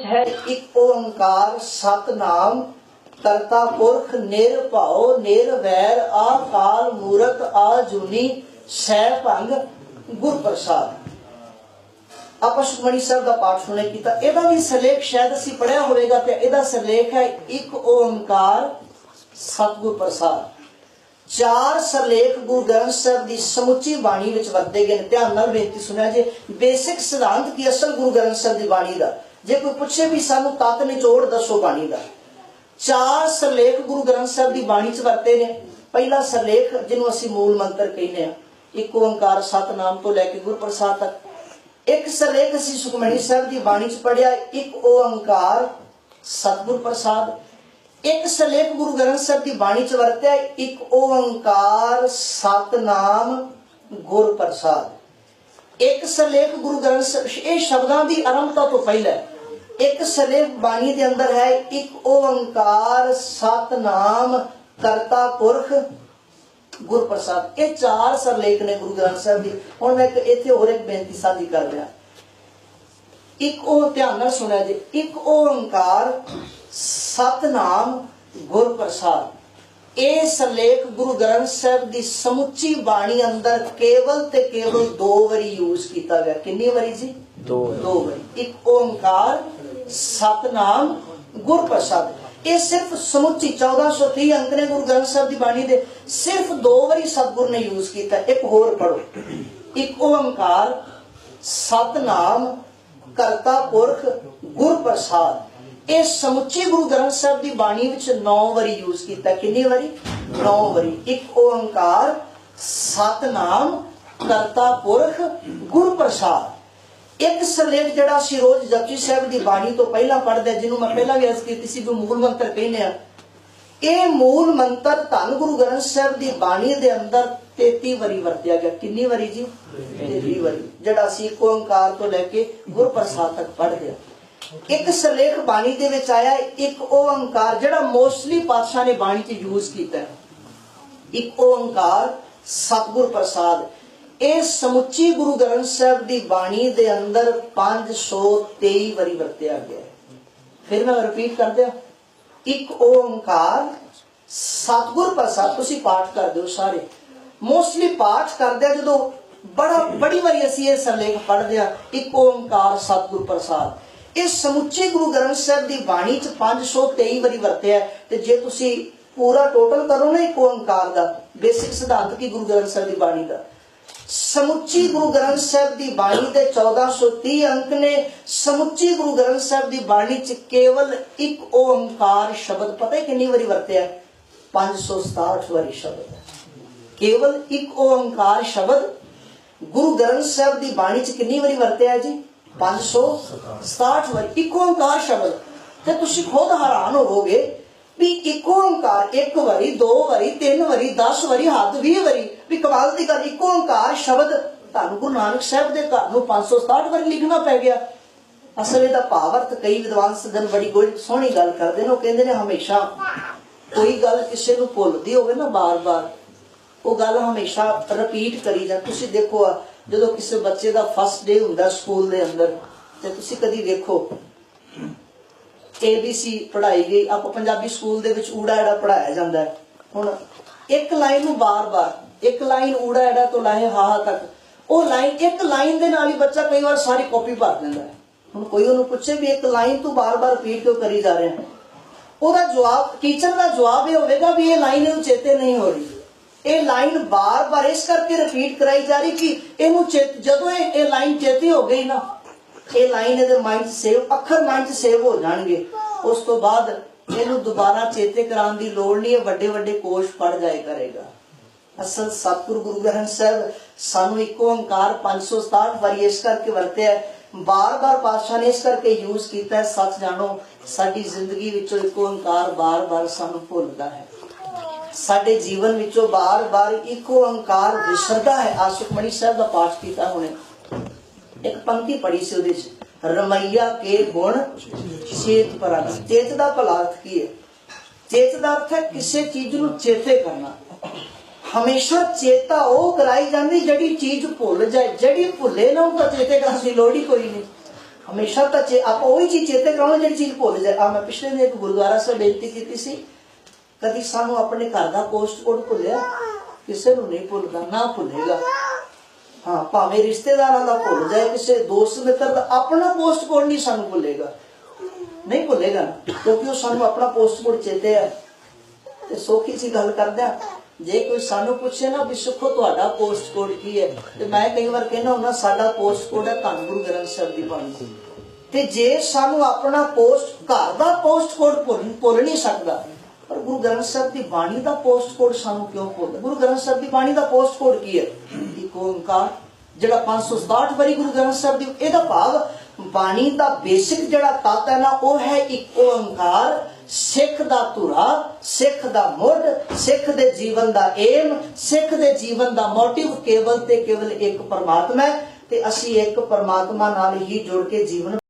ਹੈ ਇੱਕ ਓੰਕਾਰ, ਸਤਨਾਮ ਕਰਤਾ ਪੁਰਖ ਨਿਰਭਉ ਨਿਰਵੈਰ ਆਕਾਲ ਮੂਰਤ ਆਜੂਨੀ ਸੈ ਭੰਗ, ਗੁਰ ਪ੍ਰਸਾਦ। ਆਪਾਂ ਸੁਖਮਣੀ ਸਾਹਿਬ ਦਾ ਪਾਠ ਸੁਣੇ ਕੀਤਾ। ਇਹਦਾ ਵੀ ਸਰਲੇਖ ਸ਼ਾਇਦ ਅਸੀਂ ਪੜਿਆ ਹੋਵੇਗਾ ਤੇ ਇਹਦਾ ਸਰਲੇਖ ਹੈ ਇੱਕ ਓੰਕਾਰ, ਸਤਿਗੁਰ ਪ੍ਰਸਾਦ। ਚਾਰ ਸਿਰਲੇਖ ਗੁਰੂ ਗ੍ਰੰਥ ਸਾਹਿਬ ਦੀ ਸਮੁੱਚੀ ਬਾਣੀ ਵਿੱਚ ਵਰਤੇ ਗਏ ਨੇ। ਧਿਆਨ ਨਾਲ ਬੇਨਤੀ ਸੁਣਿਆ ਜੇ। ਬੇਸਿਕ ਸਿਧਾਂਤ ਕੀ ਅਸਲ ਗੁਰੂ ਗ੍ਰੰਥ ਸਾਹਿਬ ਦੀ ਬਾਣੀ ਦਾ। ਜੇ ਕੋਈ ਪੁੱਛੇ ਵੀ ਸਾਨੂੰ ਤਤ ਨਿਚੋੜ ਦੱਸੋ ਬਾਣੀ ਦਾ। ਚਾਰ ਸਰਲੇਖ ਗੁਰੂ ਗ੍ਰੰਥ ਸਾਹਿਬ ਦੀ ਬਾਣੀ 'ਚ ਵਰਤੇ ਨੇ। ਪਹਿਲਾ ਸਰਲੇਖ ਜਿਹਨੂੰ ਅਸੀਂ ਮੂਲ ਮੰਤਰ ਕਹਿੰਦੇ ਆ ਇੱਕ ਓੰਕਾਰ ਸਤਨਾਮ ਤੋਂ ਲੈ ਕੇ ਗੁਰਪ੍ਰਸਾਦ ਤੱਕ। ਇੱਕ ਸਰਲੇਖ ਅਸੀਂ ਸੁਖਮਣੀ ਸਾਹਿਬ ਦੀ ਬਾਣੀ 'ਚ ਪੜਿਆ ਇੱਕ ਓੰਕਾਰ ਸਤਿਗੁਰ ਪ੍ਰਸਾਦ। ਇੱਕ ਸਰਲੇਖ ਗੁਰੂ ਗ੍ਰੰਥ ਸਾਹਿਬ ਦੀ ਬਾਣੀ 'ਚ ਵਰਤਿਆ, ਇੱਕ ਓੰਕਾਰ ਸਤਨਾਮ ਗੁਰ ਪ੍ਰਸਾਦ ਇੱਕ ਸਰਲੇਖ ਗੁਰੂ ਗ੍ਰੰਥ ਸਾਹਿਬ, ਇਹ ਸ਼ਬਦਾਂ ਦੀ ਆਰੰਭਤਾ ਤੋਂ ਪਹਿਲਾਂ ਇੱਕ ਸਰਲੇਖ ਬਾਣੀ ਦੇ ਅੰਦਰ ਹੈ, ਇੱਕ ਓੰਕਾਰ ਸਤਨਾਮ ਕਰਤਾ ਪੁਰਖ ਗੁਰਪ੍ਰਸਾਦ। ਇਹ ਚਾਰ ਸਰਲੇਖ ਨੇ ਗੁਰੂ ਗ੍ਰੰਥ ਸਾਹਿਬ ਦੀ। ਹੁਣ ਮੈਂ ਇੱਕ ਇੱਥੇ ਹੋਰ ਇੱਕ ਬੇਨਤੀ ਸਾਂਝੀ ਕਰ ਰਿਹਾ। ਇੱਕ ਉਹ ਧਿਆਨ ਨਾਲ ਸੁਣਿਆ ਜੀ। ਇੱਕ ਓੰਕਾਰ ਸਤਨਾਮ ਗੁਰ ਪ੍ਰਸਾਦ ਇਹ ਸਰਲੇਖ ਗੁਰੂ ਗ੍ਰੰਥ ਸਾਹਿਬ ਦੀ ਸਮੁੱਚੀ ਬਾਣੀ ਅੰਦਰ ਕੇਵਲ ਤੇ ਕੇਵਲ ਦੋ ਵਾਰੀ ਯੂਜ਼ ਕੀਤਾ ਗਿਆ। ਕਿੰਨੀ ਵਾਰੀ ਜੀ? ਦੋ ਦੋ ਵਾਰੀ ਇੱਕ ਓੰਕਾਰ, ਸਤਨਾਮ ਗੁਰ ਪ੍ਰਸਾਦ ਇਹ ਸਿਰਫ ਸਮੁੱਚੀ 1430 ਅੰਕ ਨੇ ਗੁਰੂ ਗ੍ਰੰਥ ਸਾਹਿਬ ਦੀ ਬਾਣੀ ਦੇ। ਸਿਰਫ ਦੋ ਵਾਰੀ ਸਤਿਗੁਰ ਨੇ ਯੂਜ਼ ਕੀਤਾ। ਇੱਕ ਹੋਰ ਪੜੋ ਇੱਕ ਓੰਕਾਰ, ਸਤਨਾਮ, ਕਰਤਾ ਪੁਰਖ ਗੁਰ ਪ੍ਰਸਾਦ ਇਹ ਸਮੁੱਚੀ ਗੁਰੂ ਗ੍ਰੰਥ ਸਾਹਿਬ ਦੀ ਬਾਣੀ ਵਿੱਚ 9 ਵਾਰੀ ਯੂਜ਼ ਕੀਤਾ। ਕਿੰਨੀ ਵਾਰੀ? 9 ਵਾਰੀ। ਇੱਕ ਓੰਕਾਰ, ਸਤਨਾਮ, ਕਰਤਾ ਪੁਰਖ ਗੁਰ ਪ੍ਰਸਾਦ ਇੱਕ ਸਰਲੇਖ ਜਿਹੜਾ ਅਸੀਂ ਰੋਜ਼ ਜਪਜੀ ਸਾਹਿਬ ਦੀ ਬਾਣੀ ਤੋਂ ਪਹਿਲਾਂ ਪੜ੍ਹਦੇ ਜਿਹਨੂੰ ਮੈਂ ਪਹਿਲਾਂ ਵੀ ਅਰਜ਼ ਕੀਤੀ ਸੀ ਜੋ ਮੂਲ ਮੰਤਰ ਕਹਿੰਦੇ ਆ। ਇਹ ਮੂਲ ਮੰਤਰ ਧੰਨ ਗੁਰੂ ਗ੍ਰੰਥ ਸਾਹਿਬ ਦੀ ਬਾਣੀ ਦੇ ਅੰਦਰ 33 ਵਾਰੀ ਵਰਤਿਆ ਗਿਆ। ਕਿੰਨੀ ਵਾਰੀ ਜੀ? 33 ਵਾਰੀ। ਜਿਹੜਾ ਅਸੀਂ ਓੰਕਾਰ ਤੋਂ ਲੈ ਕੇ ਗੁਰ ਪ੍ਰਸਾਦ ਤੱਕ ਪੜ੍ਹਦੇ ਆ। ਇੱਕ ਸਲੇਖ ਬਾਣੀ ਦੇ ਵਿੱਚ ਆਇਆ ਹੈ, ਇੱਕ ਓੰਕਾਰ ਜਿਹੜਾ ਮੋਸਟਲੀ ਪਾਤਸ਼ਾਹ ਨੇ ਬਾਣੀ 'ਚ ਯੂਜ਼ ਕੀਤਾ ਹੈ। ਇੱਕ ਓੰਕਾਰ ਸਤਿਗੁਰ ਪ੍ਰਸਾਦ। ਇਹ ਸਮੁੱਚੀ ਗੁਰੂ ਗ੍ਰੰਥ ਸਾਹਿਬ ਦੀ ਬਾਣੀ ਦੇ ਅੰਦਰ 523 ਵਾਰੀ ਵਰਤਿਆ ਗਿਆ ਫਿਰ ਮੈਂ ਰਿਪੀਟ ਕਰ ਦਿਆਂ। ਇੱਕ ਓੰਕਾਰ, ਸਤਿਗੁਰ ਪ੍ਰਸਾਦ, ਤੁਸੀਂ ਪਾਠ ਕਰਦੇ ਹੋ ਸਾਰੇ। ਮੋਸਟਲੀ ਪਾਠ ਕਰਦੇ ਆ, ਜਦੋਂ ਬੜਾ ਬੜੀ ਵਾਰੀ ਅਸੀਂ ਇਹ ਸਰਲੇਖ ਪੜ੍ਹਦੇ ਆ, ਇੱਕ ਓੰਕਾਰ, ਸਤਿਗੁਰ ਪ੍ਰਸਾਦ। ਇਹ ਸਮੁੱਚੇ ਗੁਰੂ ਗ੍ਰੰਥ ਸਾਹਿਬ ਦੀ ਬਾਣੀ ਚ 523 ਵਾਰੀ ਵਰਤਿਆ ਤੇ ਜੇ ਤੁਸੀਂ ਪੂਰਾ ਟੋਟਲ ਕਰੋ ਨਾ ਇੱਕ ਓੰਕਾਰ ਦਾ ਬੇਸਿਕ ਸਿਧਾਂਤ ਕੀ ਗੁਰੂ ਗ੍ਰੰਥ ਸਾਹਿਬ ਦੀ ਬਾਣੀ ਦਾ। ਸਮੁੱਚੀ ਗੁਰੂ ਗ੍ਰੰਥ ਸਾਹਿਬ ਦੀ ਬਾਣੀ ਦੇ 1430 ਅੰਕ ਨੇ ਸਮੁੱਚੀ ਗੁਰੂ ਗ੍ਰੰਥ ਸਾਹਿਬ ਦੀ ਬਾਣੀ ਚ ਕੇਵਲ ਇੱਕ ਓੰਕਾਰ ਸ਼ਬਦ, ਪਤਾ ਕਿੰਨੀ ਵਾਰੀ ਵਰਤਿਆ? 567 ਵਾਰੀ ਸ਼ਬਦ। ਕੇਵਲ ਇੱਕ ਓੰਕਾਰ ਸ਼ਬਦ। ਗੁਰੂ ਗ੍ਰੰਥ ਸਾਹਿਬ ਦੀ ਬਾਣੀ ਚ ਕਿੰਨੀ ਵਾਰੀ ਵਰਤਿਆ ਹੈ ਜੀ 567 ਵਾਰੀ। ਇੱਕ ਓੰਕਾਰ ਸ਼ਬਦ। ਤੇ ਤੁਸੀਂ ਖੁਦ ਹੈਰਾਨ ਹੋਵੋਗੇ ਵੀ ਇੱਕ ਓੰਕਾਰ ਇੱਕ ਵਾਰੀ, ਦੋ ਵਾਰੀ, ਤਿੰਨ ਵਾਰੀ 10 ਵਾਰੀ, ਹੱਦ 20 ਵਾਰੀ, ਵੀ ਕਮਾਲ ਦੀ ਗੱਲ, ਇੱਕ ਓੰਕਾਰ ਸ਼ਬਦ ਤੁਹਾਨੂੰ ਗੁਰੂ ਨਾਨਕ ਸਾਹਿਬ ਦੇ ਘਰ ਨੂੰ 567 ਵਾਰੀ ਲਿਖਣਾ ਪੈ ਗਿਆ। ਅਸਲ ਇਹਦਾ ਭਾਵ ਕਈ ਵਿਦਵਾਨ ਸੱਜਣ ਬੜੀ ਕੋਈ ਸੋਹਣੀ ਗੱਲ ਕਰਦੇ ਨੇ, ਉਹ ਕਹਿੰਦੇ ਨੇ ਹਮੇਸ਼ਾ ਕੋਈ ਗੱਲ ਕਿਸੇ ਨੂੰ ਭੁੱਲਦੀ ਹੋਵੇ ਨਾ ਬਾਰ-ਬਾਰ, ਉਹ ਗੱਲ ਹਮੇਸ਼ਾ ਰਿਪੀਟ ਕਰੀ ਜਾ। ਤੁਸੀਂ ਦੇਖੋ ਜਦੋਂ ਕਿਸੇ ਬੱਚੇ ਦਾ ਫਸਟ ਡੇ ਹੁੰਦਾ ਸਕੂਲ ਦੇ ਅੰਦਰ, ਤੇ ਤੁਸੀਂ ਕਦੀ ਵੇਖੋ ABC ਪੜ੍ਹਾਈ ਗਈ। ਆਪਾਂ ਪੰਜਾਬੀ ਸਕੂਲ ਦੇ ਵਿੱਚ ਊੜਾ ਐੜਾ ਪੜਾਇਆ ਜਾਂਦਾ ਹੁਣ ਇੱਕ ਲਾਈਨ ਨੂੰ ਬਾਰ-ਬਾਰ, ਇੱਕ ਲਾਈਨ ਊੜਾ ਐੜਾ ਤੋਂ ਲਾਹੇ ਹਾ ਤੱਕ, ਉਹ ਲਾਈਨ ਇੱਕ ਲਾਈਨ ਦੇ ਨਾਲ ਹੀ ਬੱਚਾ ਕਈ ਵਾਰ ਸਾਰੀ ਕਾਪੀ ਭਰ ਦਿੰਦਾ ਹੈ। ਹੁਣ ਕੋਈ ਉਹਨੂੰ ਪੁੱਛੇ ਵੀ ਇੱਕ ਲਾਈਨ ਤੂੰ ਬਾਰ-ਬਾਰ ਰਿਪੀਟ ਕਿਉਂ ਕਰੀ ਜਾ ਰਿਹਾ ਉਹਦਾ ਜਵਾਬ ਟੀਚਰ ਦਾ ਜਵਾਬ ਇਹ ਹੋਵੇਗਾ ਵੀ ਇਹ ਲਾਈਨ ਇਹਨੂੰ ਚੇਤੇ ਨਹੀਂ ਹੋ ਰਹੀ। ਇਹ ਲਾਈਨ ਬਾਰ-ਬਾਰ ਇਸ ਕਰਕੇ ਰਿਪੀਟ ਕਰਾਈ ਜਾ ਰਹੀ ਕਿ ਇਹਨੂੰ ਚੇਤ, ਜਦੋਂ ਇਹ ਇਹ ਲਾਈਨ ਚੇਤੀ ਹੋ ਗਈ ਨਾ ਇਹ ਲਾਈਨ ਇਹਦੇ ਮਾਈਂਡ 'ਚ ਸੇਵ ਅੱਖਰ ਮਾਈਂਡ 'ਚ ਸੇਵ ਹੋ ਜਾਣਗੇ। ਉਸ ਤੋਂ ਬਾਅਦ ਇਹਨੂੰ ਦੁਬਾਰਾ ਚੇਤੇ ਕਰਾਉਣ ਦੀ ਲੋੜ ਨਹੀਂ ਹੈ, ਵੱਡੇ ਵੱਡੇ ਕੋਸ਼ ਪੜ ਜਾਏ ਕਰੇਗਾ। ਅਸਲ ਸਤਿਗੁਰੂ ਗੁਰੂ ਗ੍ਰੰਥ ਸਾਹਿਬ ਸਾਨੂੰ ਇੱਕ ਓੰਕਾਰ 567 ਵਾਰੀ ਇਸ ਕਰਕੇ ਵਰਤਿਆ ਬਾਰ-ਬਾਰ ਪਾਤਸ਼ਾਹ ਨੇ ਇਸ ਕਰਕੇ ਯੂਜ਼ ਕੀਤਾ ਹੈ। ਸੱਚ ਜਾਣੋ, ਸਾਡੀ ਜ਼ਿੰਦਗੀ ਵਿੱਚੋਂ ਇੱਕ ਓੰਕਾਰ ਬਾਰ-ਬਾਰ ਸਾਨੂੰ ਭੁੱਲਦਾ ਹੈ। ਸਾਡੇ ਜੀਵਨ ਵਿੱਚੋਂ ਬਾਰ-ਬਾਰ ਇੱਕੋ ਓੰਕਾਰ ਵਿਸਰਦਾ ਹੈ। ਆ ਸੁਖਮਣੀ ਸਾਹਿਬ ਦਾ ਪਾਠ ਕੀਤਾ ਹੁਣੇ। ਇੱਕ ਪੰਕਤੀ ਪੜੀ ਸੀ ਉਹਦੇ ਚ, ਰਮਈਆ ਕੇ ਗੁਣ ਚੇਤ ਪਰਾਨਾ ਚੇਤ ਦਾ ਭਲਾ ਅਰਥ ਕੀ ਹੈ? ਚੇਤ ਦਾ ਅਰਥ ਹੈ ਕਿਸੇ ਚੀਜ਼ ਨੂੰ ਚੇਤੇ ਕਰਨਾ। ਹਮੇਸ਼ਾ ਚੇਤਾ ਉਹ ਕਰਾਈ ਜਾਂਦੀ ਜਿਹੜੀ ਚੀਜ਼ ਭੁੱਲ ਜਾਏ। ਜਿਹੜੀ ਭੁੱਲੇ ਨਾ ਉਹ ਤਾਂ ਚੇਤੇ ਕਰਨ ਦੀ ਲੋੜ ਹੀ ਕੋਈ ਨਹੀਂ। ਹਮੇਸ਼ਾ ਤਾਂ ਚੇ ਆਪਾਂ ਉਹੀ ਚੀਜ਼ ਚੇਤੇ ਕਰਾਉਣਾ ਜਿਹੜੀ ਚੀਜ਼ ਭੁੱਲ ਜਾਏ। ਆ ਮੈਂ ਪਿਛਲੇ ਦਿਨ ਇੱਕ ਗੁਰਦੁਆਰਾ ਸਾਹਿਬ ਬੇਨਤੀ ਕੀਤੀ ਸੀ। ਕਦੀ ਸਾਨੂੰ ਆਪਣੇ ਘਰ ਦਾ ਕੋਸਟ ਕੋਡ ਭੁੱਲਿਆ? ਕਿਸੇ ਨੂੰ ਨਹੀਂ ਭੁੱਲਦਾ, ਨਾ ਭੁੱਲੇਗਾ। ਹਾਂ, ਭਾਵੇਂ ਰਿਸ਼ਤੇਦਾਰਾਂ ਦਾ ਭੁੱਲ ਜਾਏ, ਕਿਸੇ ਦੋਸਤ ਮਿੱਤਰ ਦਾ ਆਪਣਾ ਪੋਸਟ ਕੋਡ ਨਹੀਂ ਸਾਨੂੰ ਭੁੱਲੇਗਾ। ਨਹੀਂ ਭੁੱਲੇਗਾ ਕਿਉਂਕਿ ਉਹ ਸਾਨੂੰ ਆਪਣਾ ਪੋਸਟ ਕੋਡ ਚੇਤੇ ਹੈ ਤੇ ਸੋਖੀ ਸੀ ਗੱਲ ਕਰਦਾ ਜੇ ਕੋਈ ਸਾਨੂੰ ਪੁੱਛੇ ਨਾ ਵੀ ਸੁਖੋ, ਤੁਹਾਡਾ ਪੋਸਟ ਕੋਡ ਕੀ ਹੈ? ਤੇ ਮੈਂ ਕਈ ਵਾਰ ਕਹਿੰਦਾ ਹੁੰਦਾ, ਸਾਡਾ ਪੋਸਟ ਕੋਡ ਹੈ ਧੰਨ ਗੁਰੂ ਗ੍ਰੰਥ ਸਾਹਿਬ ਦੀ ਬਾਣੀ। ਤੇ ਜੇ ਸਾਨੂੰ ਆਪਣਾ ਪੋਸਟ ਘਰ ਦਾ ਪੋਸਟ ਕੋਡ ਭੁੱਲ ਭੁੱਲ ਨਹੀਂ ਸਕਦਾ ਪਰ ਗੁਰੂ ਗ੍ਰੰਥ ਸਾਹਿਬ ਦੀ ਬਾਣੀ ਦਾ ਪੋਸਟ ਕੋਡ ਸਾਨੂੰ ਕਿਉਂ ਭੁੱਲਦਾ ਗੁਰੂ ਗ੍ਰੰਥ ਸਾਹਿਬ ਦੀ ਬਾਣੀ ਦਾ ਪੋਸਟ ਕੋਡ ਕੀ ਹੈ? ਇੱਕ ਓੰਕਾਰ, ਜਿਹੜਾ 567 ਵਾਰੀ ਗੁਰੂ ਗ੍ਰੰਥ ਸਾਹਿਬ ਦੀ ਇਹਦਾ ਭਾਵ ਬਾਣੀ ਦਾ ਬੇਸਿਕ ਜਿਹੜਾ ਤੱਤ ਹੈ ਨਾ, ਉਹ ਹੈ ਇੱਕ ਓੰਕਾਰ, ਸਿੱਖ ਦਾ ਧੁਰਾ, ਸਿੱਖ ਦਾ ਮੁੱਢ, ਸਿੱਖ ਦੇ ਜੀਵਨ ਦਾ ਏਮ ਸਿੱਖ ਦੇ ਜੀਵਨ ਦਾ ਮੋਟਿਵ ਕੇਵਲ ਤੇ ਕੇਵਲ ਇੱਕ ਪਰਮਾਤਮਾ ਹੈ ਤੇ ਅਸੀਂ ਇੱਕ ਪਰਮਾਤਮਾ ਨਾਲ ਹੀ ਜੁੜ ਕੇ ਜੀਵਨ